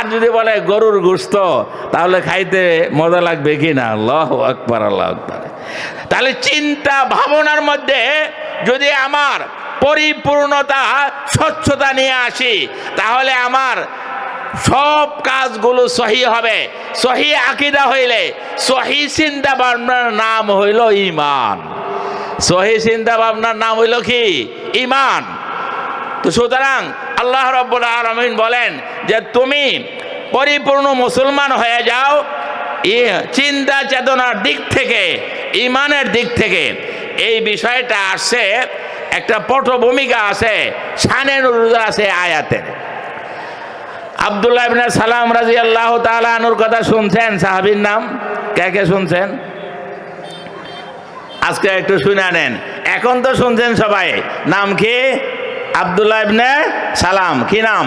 আর যদি বলে গরুর গোস্ত, তাহলে খাইতে মজা লাগবে কি না? আল্লাহ আকবার আল্লাহ আকবার। তাহলে চিন্তা ভাবনার মধ্যে যদি আমার পরিপূর্ণতা, স্বচ্ছতা নিয়ে আসি, তাহলে আমার সব কাজগুলো সহি হবে। সহি আকিদা হইলে, সহি চিন্তা ভাবনার নাম হইল ইমান। সহি চিন্তা ভাবনার নাম হইল কি? ইমান। তো সুতরাং আল্লাহ রব্বুল আলমিন বলেন যে তুমি পরিপূর্ণ মুসলমান হয়ে যাও। চিন্তা চেতনার দিক থেকে ইমানের দিক থেকে এই বিষয়টা আসছে, একটা পটভূমিকা আছে নুরুদ আছে আয়াতের। আবদুল্লাহ ইবনে সালাম রাজি আল্লাহ তালানুর কথা শুনছেন, সাহাবির নাম? কে কে শুনছেন? আজকে একটু শুনে নেন। এখন তো শুনছেন সবাই। নাম কি? আবদুল্লাহ ইবনে সালাম কি নাম?